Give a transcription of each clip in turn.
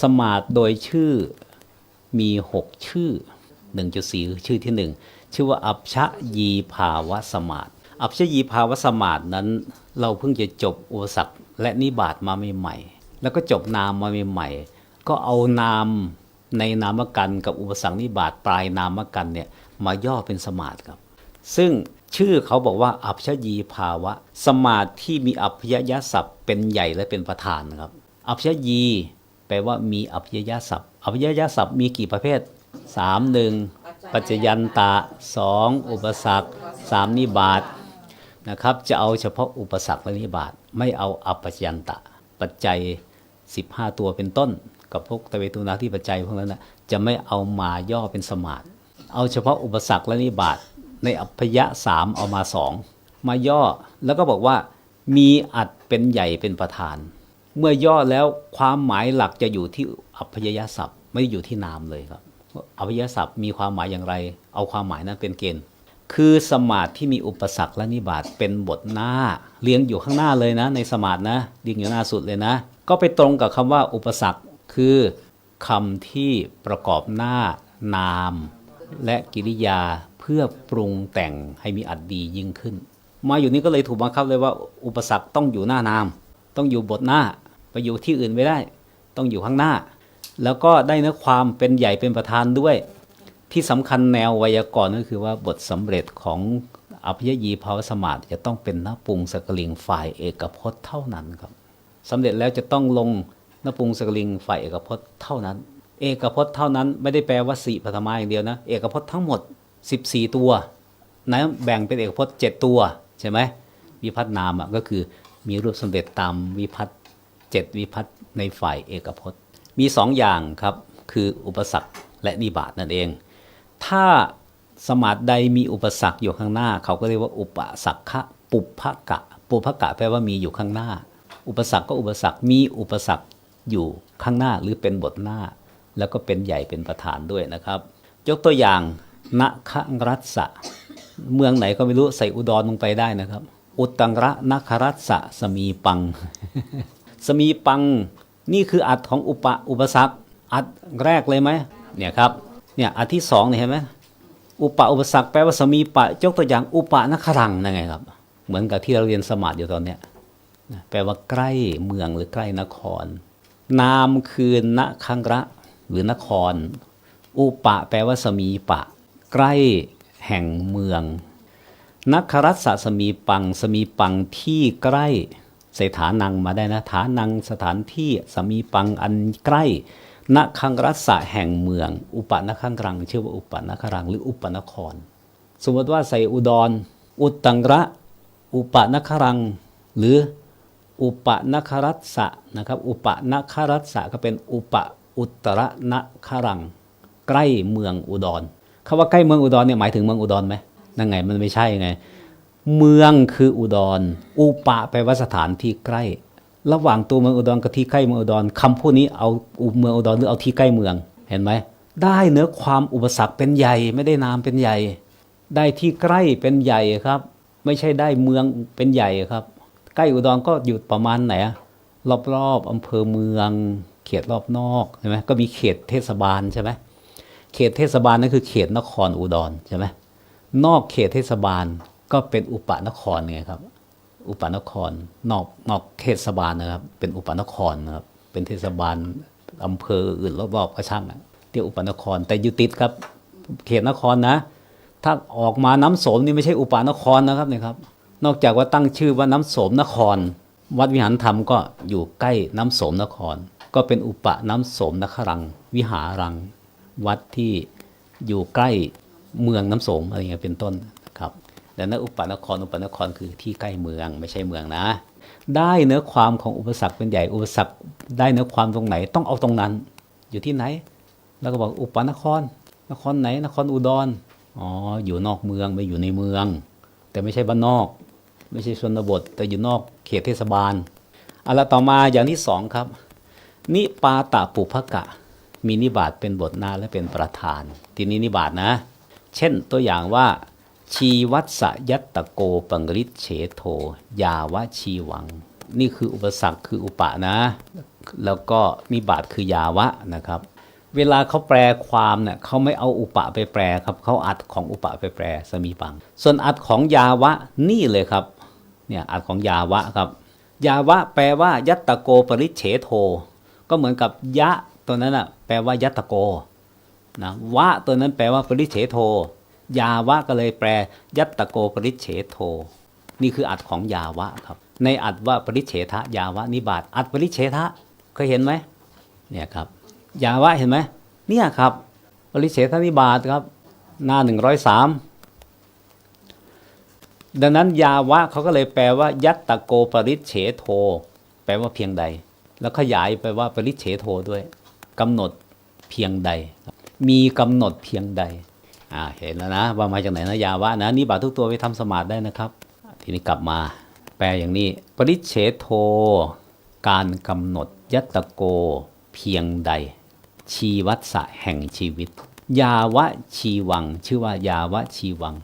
สมาธิโดยชื่อมีหกชื่อ 1.4 คือชื่อที่หนึ่งชื่อว่าอัปชะยีภาวะสมาธิอัปชะยีภาวะสมาธินั้น เราเพิ่งจะจบอุปสรรคและนิบาตมาใหม่ๆแล้วก็จบนามมาใหม่ๆก็เอานามในนามกันกับอุปสรรคนิบาตปลายนามกันเนี่ยมาย่อเป็นสมาธิครับ ซึ่งชื่อเขาบอกว่าอัพชยีภาวะ สมาธิที่มีอัพยยศัพท์เป็นใหญ่และเป็นประธานนะครับ อัพชยี ลว่ามีอัพยยศัพท์อัพยยศัพท์มีกี่ประเภท3 1ปัจจยันตะ2อุปสรรค3นิบาตนะครับจะเอาเฉพาะอุปสรรคและนิบาตไม่เอาอัปปัจจยันตะ ปัจจัย 15 ตัวเป็นต้น กับพวกตะเวตุนาที่ปัจจัยพวกนั้นนะจะไม่เอามาย่อเป็นสมาธิเอาเฉพาะอุปสรรคและนิบาตในอัพพยะสามเอามาสองมาย่อแล้วก็บอกว่ามีอัดเป็นใหญ่เป็นประธาน เมื่อย่อแล้วความหมายหลักจะอยู่ที่อัพยยศัพท์ ไม่ได้อยู่ที่นามเลยครับอัพยยศัพท์มีความหมายอย่างไร เอาความหมายนั้นเป็นเกณฑ์ คือสมาธิที่มีอุปสรรคและนิบาตเป็นบทหน้าเรียงอยู่ข้างหน้าเลยนะ ในสมาธินะเรียงอยู่หน้าสุดเลยนะ ก็ไปตรงกับคำว่าอุปสรรคคือคำที่ประกอบหน้านาม และกิริยาเพื่อปรุงแต่งให้มีอัดดียิ่งขึ้น มาอยู่นี้ก็เลยถูกบังคับเลยว่า อุปสรรคต้องอยู่หน้านาม ต้องอยู่บทหน้า ไปอยู่ที่อื่นไม่ได้ ต้องอยู่ข้างหน้า แล้วก็ได้เนื้อความเป็นใหญ่เป็นประธานด้วย ที่สำคัญแนวไวยากรณ์ก็คือว่าบทสำเร็จของอภิยยีภาวสมาธิจะต้องเป็นนปรุงสกลิงฝ่ายเอกพจน์เท่านั้นครับสำเร็จแล้วจะต้องลงนปรุงสกลิงฝ่ายเอกพจน์เท่านั้น เอกพจน์เท่านั้นไม่ได้แปลว่าสี่ปฐมาอย่างเดียวนะ เอกพจน์ทั้งหมด 14 ตัวนะแบ่งเป็นเอกพจน์ 7 ตัวใช่ไหมวิพัฒนามก็คือมีรูปสำเร็จตามวิพัฒน์ เจ็ดวิพัฒน์ในฝ่ายเอกพจน์ มีสองอย่างครับคืออุปสรรคและนิบาตนั่นเอง ถ้าสมาธิใดมีอุปสรรคอยู่ข้างหน้า เขาก็เรียกว่าอุปสรรคะปุพพกะ ปุพพกะแปลว่ามีอยู่ข้างหน้า อุปสรรคก็อุปสรรคมีอุปสรรคอยู่ข้างหน้าหรือเป็นบทหน้า แล้วก็เป็นใหญ่เป็นประธานด้วยนะครับ ยกตัวอย่างนครัสสะเมืองไหนก็ไม่รู้ใส่อุดรลงไปได้นะครับ อุตตังระนครัสสะสมีปัง สมีปัง นี่คืออัดของอุปอุปสรรค อัดแรกเลยไหมเนี่ยครับเนี่ยอัดที่สองเนี่ยเห็นไหมอุปอุปสรรคแปลว่าสมีปะยกตัวอย่างอุปะนครังนั่นไงครับ เหมือนกับที่เราเรียนสมาธิอยู่ตอนเนี้ยแปลว่าใกล้เมืองหรือใกล้นคร นามคือนคังระหรือนคร อุปะแปลว่าสมีปะ ใกล้แห่งเมืองนักครัสสะสมีปังสมีปังที่ใกล้ ใส่ฐานังมาได้นะฐานังสถานที่สมีปังอันใกล้นคังรัสสะแห่งเมือง อุปนคังรังชื่อว่าอุปนครังหรืออุปนคร สมมติว่าใส่อุดร อุตตังระ อุปนครัง หรืออุปนครัสะนะครับ อุปนครัสสะก็เป็นอุปอุตรนครัง ใกล้เมืองอุดรคาว่าใกล้เมืองอุดรเนี่ยหมายถึงเมืองอุดรไหมนั่นไงมันไม่ใช่ไง เมืองคืออุดร อุปะแปลว่าสถานที่ใกล้ ระหว่างตัวเมืองอุดรกับที่ใกล้เมืองอุดรคำพูดนี้เอาเมืองอุดรหรือเอาที่ใกล้เมือง เห็นไหม ได้เนื้อความอุปสรรคเป็นใหญ่ไม่ได้นามเป็นใหญ่ ได้ที่ใกล้เป็นใหญ่ครับ ไม่ใช่ได้เมืองเป็นใหญ่ครับ ใกล้อุดรก็อยู่ประมาณไหนรอบๆอำเภอเมือง เขตรอบนอกใช่ไหมก็มีเขตเทศบาลใช่ไหมเขตเทศบาลนั่นคือเขตนครอุดรใช่ไหมนอกเขตเทศบาล ก็เป็นอุปนครไงครับ อุปนคร นอกนอกเทศบาลนะครับ เป็นอุปนครนะครับ เป็นเทศบาลอำเภออื่นรอบๆก็ช่างอะเรียกอุปนคร แต่อยู่ติดครับ เขตนครนะ ถ้าออกมาน้ำโสมนี่ไม่ใช่อุปนครนะครับเนี่ยครับ นอกจากว่าตั้งชื่อว่าน้ำโสมนคร วัดวิหารธรรมก็อยู่ใกล้น้ำโสมนคร ก็เป็นอุปน้ำโสมนครัง วิหารัง วัดที่อยู่ใกล้เมืองน้ำโสมอะไรเงี้ยเป็นต้น ดังนั้นอุปนครอุปนครคือที่ใกล้เมืองไม่ใช่เมืองนะ ได้เนื้อความของอุปสรรคเป็นใหญ่อุปสรรคได้เนื้อความตรงไหนต้องเอาตรงนั้น อยู่ที่ไหน แล้วก็บอกอุปนคร นครไหน นครอุดรอ๋ออยู่นอกเมืองไม่อยู่ในเมือง แต่ไม่ใช่บ้านนอก ไม่ใช่ชนบท แต่อยู่นอกเขตเทศบาลเอาละต่อมาอย่างที่สองครับ นิปาตะปุพกะ มีนิบาตเป็นบทหน้าและเป็นประธาน ทีนี้นิบาตนะ เช่นตัวอย่างว่า ชีวัตสยัตตะโกปังริเฉโท ยาวชีวัง นี่คืออุปสรรคคืออุปะนะ แล้วก็นิบาตคือยาวะนะครับ เวลาเขาแปลความเนี่ยเขาไม่เอาอุปะไปแปลครับเขาอัดของอุปะไปแปลสมีปัง ส่วนอัดของยาวะนี่เลยครับเนี่ยอัดของยาวะครับ ยาวะแปลว่า ยัตตโกปริเฉโท ก็เหมือนกับยะตัวนั้นอะแปลว่ายัตตโกนะวะตัวนั้นแปลว่าปริเฉโท ยาวะก็เลยแปล ยัตตโกปริเฉโท นี่คืออัดของยาวะครับ ในอัดว่าปริเฉทะยาวะนิบาตอัดปริเฉทะเคยเห็นไหมเนี่ยครับ ยาวะเห็นไหมเนี่ยครับ ปริเฉทนิบาตครับ หน้าหนึ่งร้อยสามดังนั้นยาวะเขาก็เลยแปลว่า ยัตตโกปริเฉโท แปลว่าเพียงใด แล้วขยายไปว่าปริเฉโทด้วยกำหนดเพียงใด มีกำหนดเพียงใด อ่าเห็นแล้วนะว่ามาจากไหนนะยาวะนะนิบาตทุกตัวไปทำสมาธิได้นะครับ ทีนี้กลับมาแปลอย่างนี้ ปริเฉโท การกำหนดยัตโกเพียงใด ชีวัตสะแห่งชีวิต ยาวะชีวัง ชื่อว่ายาวะชีวัง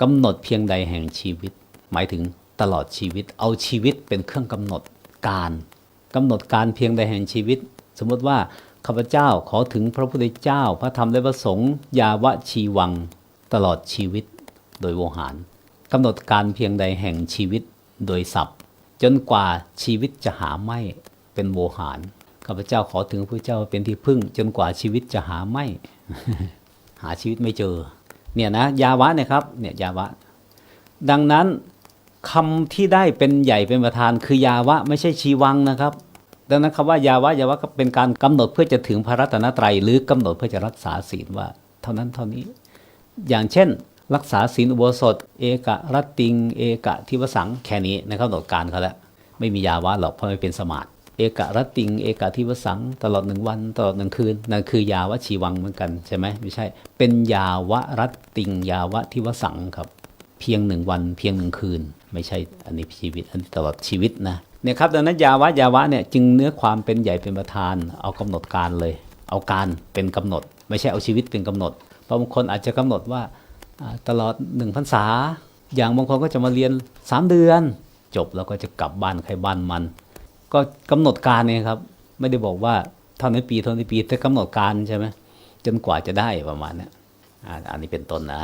กำหนดเพียงใดแห่งชีวิต หมายถึงตลอดชีวิต เอาชีวิตเป็นเครื่องกำหนดการกำหนดการเพียงใดแห่งชีวิต สมมติว่า ข้าพเจ้าขอถึงพระพุทธเจ้าพระธรรมและพระสงฆ์ยาวะชีวัง ตลอดชีวิตโดยโวหารกำหนดการเพียงใดแห่งชีวิตโดยศัพท์ จนกว่าชีวิตจะหาไม่เป็นโวหารข้าพเจ้าขอถึงพระเจ้าเป็นที่พึ่ง จนกว่าชีวิตจะหาไม่ หาชีวิตไม่เจอ เนี่ยนะยาวะเนี่ยครับเนี่ยยาวะ ดังนั้นคำที่ได้เป็นใหญ่เป็นประธานคือยาวะไม่ใช่ชีวังนะครับ ดังนั้นคำว่ายาวะยาวะก็เป็นการกำหนดเพื่อจะถึงพระรัตนตรัย หรือกำหนดเพื่อจะรักษาศีลว่า เท่านั้นเท่านี้ อย่างเช่น รักษาศีลอุโบสถ เอกะรัตติง เอกะทิวสังแค่นี้ในกำหนดการเขาแล้วไม่มียาวะหรอกเพราะไม่เป็นสมาธิเอกะรัตติง เอกะทิวสัง ตลอดหนึ่งวัน ตลอดหนึ่งคืนนั่นคือยาวะชีวังเหมือนกันใช่ไหมไม่ใช่ เป็นยาวะรัตติง ยาวะทิวสังครับ เพียงหนึ่งวัน เพียงหนึ่งคืน ไม่ใช่อันนี้ชีวิตอันนี้ตลอดชีวิตนะ เนี่ยครับดังนั้นยาวะยาวะเนี่ยจึงเนื้อความเป็นใหญ่เป็นประธาน เอากำหนดการเลย เอาการเป็นกำหนด ไม่ใช่เอาชีวิตเป็นกำหนดเพราะบางคนอาจจะกำหนดว่าตลอดหนึ่งพรรษา อย่างบางคนก็จะมาเรียน 3 เดือน จบแล้วก็จะกลับบ้านใครบ้านมัน ก็กำหนดการเนี่ยครับ ไม่ได้บอกว่าเท่านี้ปีเท่านี้ปีแต่กำหนดการใช่ไหมจนกว่าจะได้ประมาณนี้อันนี้เป็นต้นนะ